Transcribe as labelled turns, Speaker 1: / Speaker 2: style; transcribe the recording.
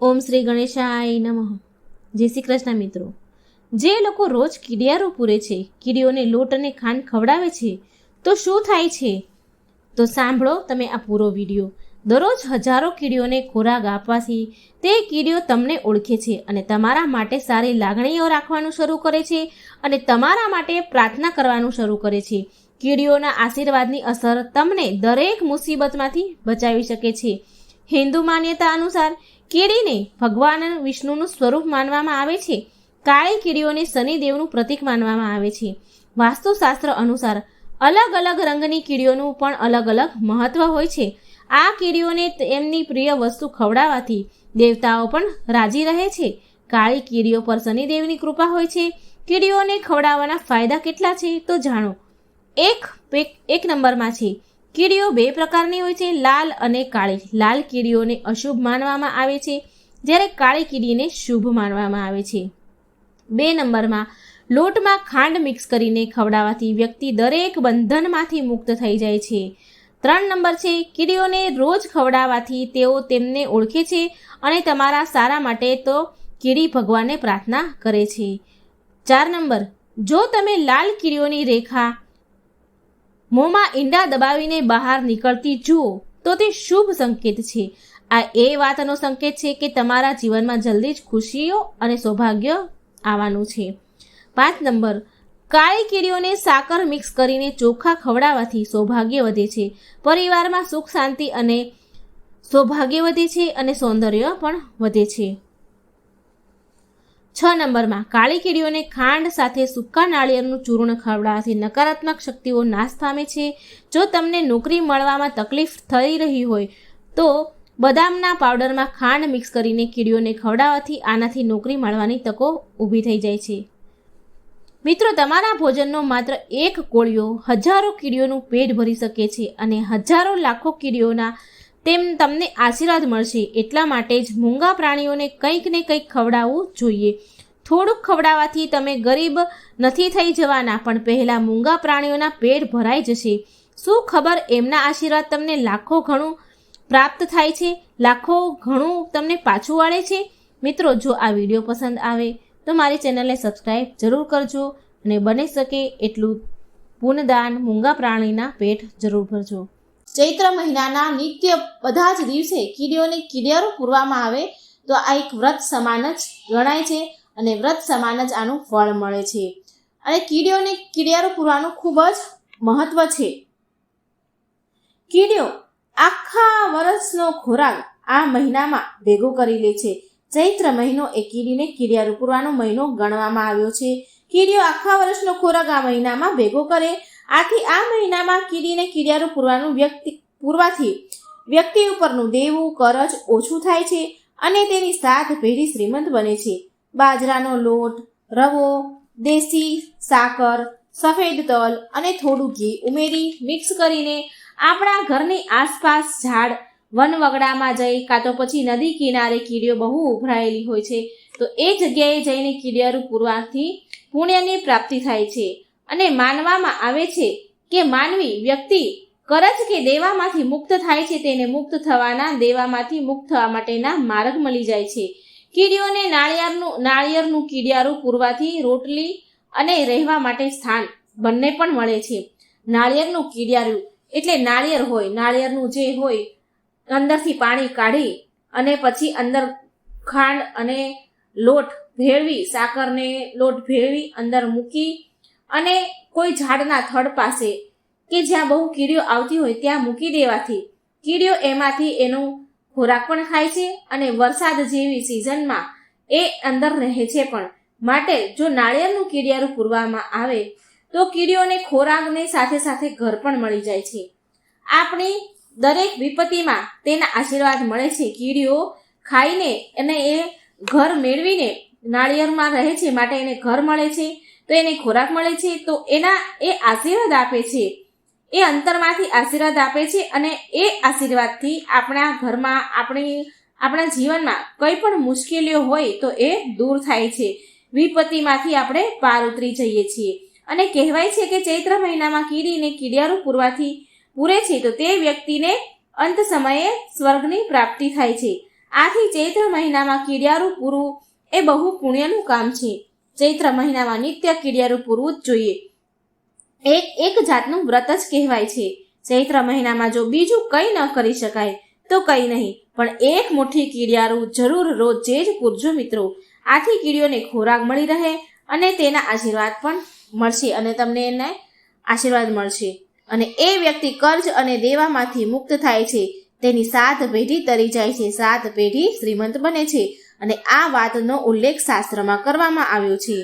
Speaker 1: ઓમ શ્રી ગણેશાય નમઃ. જય શ્રી કૃષ્ણ મિત્રો. જે લોકો રોજ કીડિયારો પૂરે છે કીડીઓને લોટ અને ખાંડ ખવડાવે છે, તો શું થાય છે? તો સાંભળો તમે આ પૂરો વીડિયો. દરરોજ હજારો કીડીઓને ખોરાક આપવાથી તે કીડીઓ તમને ઓળખે છે અને તમારા માટે સારી લાગણીઓ રાખવાનું શરૂ કરે છે અને તમારા માટે પ્રાર્થના કરવાનું શરૂ કરે છે. કીડીઓના આશીર્વાદની અસર તમને દરેક મુસીબતમાંથી બચાવી શકે છે. હિન્દુ માન્યતા અનુસાર કીડીને ભગવાન વિષ્ણુનું સ્વરૂપ માનવામાં આવે છે. કાળી કીડીઓને શનિદેવનું પ્રતીક માનવામાં આવે છે. વાસ્તુશાસ્ત્ર અનુસાર અલગ અલગ રંગની કીડીઓનું પણ અલગ અલગ મહત્વ હોય છે. આ કીડીઓને તેમની પ્રિય વસ્તુ ખવડાવવાથી દેવતાઓ પણ રાજી રહે છે. કાળી કીડીઓ પર શનિદેવની કૃપા હોય છે. કીડીઓને ખવડાવવાના ફાયદા કેટલા છે તો જાણો. એક એક નંબરમાં છે. કીડીઓ બે પ્રકારની હોય છે, લાલ અને કાળી. લાલ કીડીઓને અશુભ માનવામાં આવે છે, જ્યારે કાળી કીડીને શુભ માનવામાં આવે છે. બે નંબરમાં, લોટમાં ખાંડ મિક્સ કરીને ખવડાવવાથી વ્યક્તિ દરેક બંધનમાંથી મુક્ત થઈ જાય છે. ત્રણ નંબર છે, કીડીઓને રોજ ખવડાવવાથી તેઓ તેમને ઓળખે છે અને તમારા સારા માટે તો કીડી ભગવાનને પ્રાર્થના કરે છે. ચાર નંબર, જો તમે લાલ કીડીઓની રેખા મોંમાં ઈંડા દબાવીને બહાર નીકળતી જુઓ, તો તે શુભ સંકેત છે. આ એ વાતનો સંકેત છે કે તમારા જીવનમાં જલ્દી જ ખુશીઓ અને સૌભાગ્ય આવવાનું છે. પાંચ નંબર, કાળી કીડીઓને સાકર મિક્સ કરીને ચોખા ખવડાવવાથી સૌભાગ્ય વધે છે. પરિવારમાં સુખ, શાંતિ અને સૌભાગ્ય વધે છે અને સૌંદર્ય પણ વધે છે. છ નંબરમાં કાળી કીડીઓને ખાંડ સાથે સૂકા નાળિયેરનું ચૂર્ણ ખવડાવવાથી નકારાત્મક શક્તિઓ નાશ પામે છે. જો તમને નોકરી મળવામાં તકલીફ થઈ રહી હોય, તો બદામના પાવડરમાં ખાંડ મિક્સ કરીને કીડીઓને ખવડાવવાથી આનાથી નોકરી મળવાની તકો ઊભી થઈ જાય છે. મિત્રો, તમારા ભોજનનો માત્ર એક કોળિયો હજારો કીડીઓનું પેટ ભરી શકે છે અને હજારો લાખો કીડીઓના તેમ તમને આશીર્વાદ મળશે. એટલા માટે જ મૂંગા પ્રાણીઓને કંઈક ને કંઈક ખવડાવવું જોઈએ. થોડુંક ખવડાવવાથી તમે ગરીબ નથી થઈ જવાના, પણ પહેલાં મૂંગા પ્રાણીઓના પેટ ભરાઈ જશે. શું ખબર એમના આશીર્વાદ તમને લાખો ઘણું પ્રાપ્ત થાય છે? લાખો ઘણું તમને પાછું વાળે છે? મિત્રો, જો આ વીડિયો પસંદ આવે, તો મારી ચેનલને સબસ્ક્રાઈબ જરૂર કરજો અને બની શકે એટલું પુનદાન મૂંગા પ્રાણીના પેટ જરૂર ભરજો. ચૈત્ર મહિનાના નિત્ય બધા જ દિવસે કીડીઓને કીડિયારો પૂરવામાં આવે તો આ એક વ્રત સમાન જ ગણાય છે અને વ્રત સમાન જ આનું ફળ મળે છે. અને કીડીઓને કીડિયારો પૂરવાનું ખૂબ જ મહત્વ છે. કીડીઓ આખા વર્ષનો ખોરાક આ મહિનામાં ભેગો કરી લે છે. ચૈત્ર મહિનો એ કીડીને કીડિયારો પૂરવાનો મહિનો ગણવામાં આવ્યો છે. કીડીઓ આખા વર્ષનો ખોરાક આ મહિનામાં ભેગો કરે આથી આ મહિનામાં કીડીને કીડિયારું પૂરવાનું વ્યક્તિ પૂરવાથી વ્યક્તિ ઉપરનું દેવું, કરજ ઓછું થાય છે અને તેની સાત પેઢી શ્રીમંત બને છે. બાજરાનો લોટ, રવો, દેશી સાકર, સફેદ તલ અને થોડું ઘી ઉમેરી મિક્સ કરીને આપણા ઘરની આસપાસ ઝાડ વનવગડામાં જઈ કાં તો પછી નદી કિનારે કીડીઓ બહુ ઉભરાયેલી હોય છે, તો એ જગ્યાએ જઈને કીડિયારું પૂરવાથી પુણ્યની પ્રાપ્તિ થાય છે. અને માનવામાં આવે છે કે માનવી વ્યક્તિ કરજ કે દેવામાંથી મુક્ત થાય છે તેને મુક્ત થવાના દેવામાંથી મુક્ત થવા માટેના માર્ગ મળી જાય છે. કીડીઓને નાળિયેરનું નાળિયેરનું કીડિયારું પૂરવાથી રોટલી અને રહેવા માટે સ્થાન બંને પણ મળે છે. નાળિયેરનું કીડિયારું એટલે નાળિયેર હોય. નાળિયેરનું જે હોય, અંદરથી પાણી કાઢી અને પછી અંદર ખાંડ અને લોટ ભેળવી, સાકરને લોટ ભેળવી અંદર મૂકી અને કોઈ ઝાડના થડ પાસે કે જ્યાં બહુ કીડીઓ આવતી હોય ત્યાં મૂકી દેવાથી કીડીઓ એમાંથી એનો ખોરાક પણ ખાય છે અને વરસાદ જેવી સિઝનમાં એ અંદર રહે છે પણ. માટે જો નાળિયેરનું કીડિયારું પૂરવામાં આવે, તો કીડીઓને ખોરાકને સાથે સાથે ઘર પણ મળી જાય છે. આપણી દરેક વિપત્તિમાં તેના આશીર્વાદ મળે છે. કીડીઓ ખાઈને અને એ ઘર મેળવીને નાળિયેરમાં રહે છે, માટે એને ઘર મળે છે. તો એને ખોરાક મળે છે, તો એના એ આશીર્વાદ આપે છે. એ અંતરમાંથી આશીર્વાદ આપે છે અને એ આશીર્વાદથી આપણા ઘરમાં, આપણી, આપણા જીવનમાં કંઈ પણ મુશ્કેલીઓ હોય તો એ દૂર થાય છે. વિપત્તિમાંથી આપણે પાર ઉતરી જઈએ છીએ. અને કહેવાય છે કે ચૈત્ર મહિનામાં કીડીને કીડિયારું પૂરવાથી પૂરે છે, તો તે વ્યક્તિને અંત સમયે સ્વર્ગની પ્રાપ્તિ થાય છે. આથી ચૈત્ર મહિનામાં કીડિયારું પૂરવું એ બહુ પુણ્યનું કામ છે. ચૈત્ર મહિનામાં નિત્ય કીડિયારું પૂરવું જ જોઈએ. એક એક જાતનું વ્રત જ કહેવાય છે. ચૈત્ર મહિનામાં જો બીજું કંઈ ન કરી શકાય, તો કંઈ નહીં. પણ એક મુઠ્ઠી કીડિયારું જરૂર રોજે જ પૂરજો મિત્રો. આથી કીડીઓને ખોરાક મળી રહે અને તેના આશીર્વાદ પણ મળશે અને તમને એને આશીર્વાદ મળશે. અને એ વ્યક્તિ કર્જ અને દેવામાંથી મુક્ત થાય છે. તેની સાત પેઢી તરી જાય છે. સાત પેઢી શ્રીમંત બને છે. અને આ વાતનો ઉલ્લેખ શાસ્ત્રમાં કરવામાં આવ્યો છે.